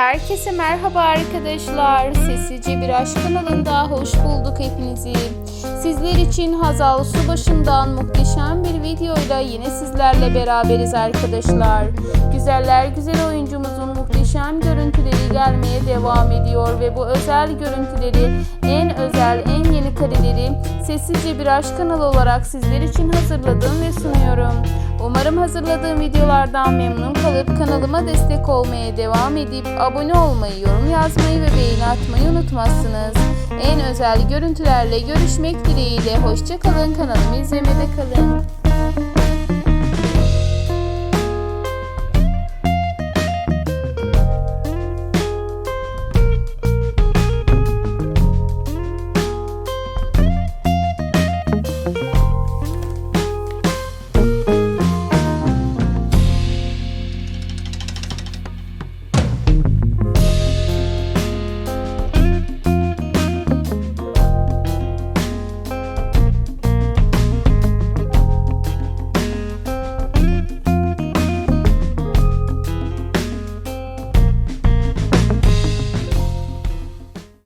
Herkese merhaba arkadaşlar. Sessizce Bir Aşk kanalında hoş bulduk hepinizi. Sizler için Hazal Subaşı'ndan muhteşem bir videoyla yine sizlerle beraberiz arkadaşlar. Güzeller güzel oyuncumuzun muhteşem görüntüleri gelmeye devam ediyor ve bu özel görüntüleri en özel en yeni kareleri Sessizce Bir Aşk kanalı olarak sizler için hazırladım ve sunuyorum. Umarım hazırladığım videolardan memnun kalıp kanalıma destek olmaya devam edip abone olmayı, yorum yazmayı ve beğeni atmayı unutmazsınız. En özel görüntülerle görüşmek dileğiyle hoşçakalın kanalımı izlemede kalın.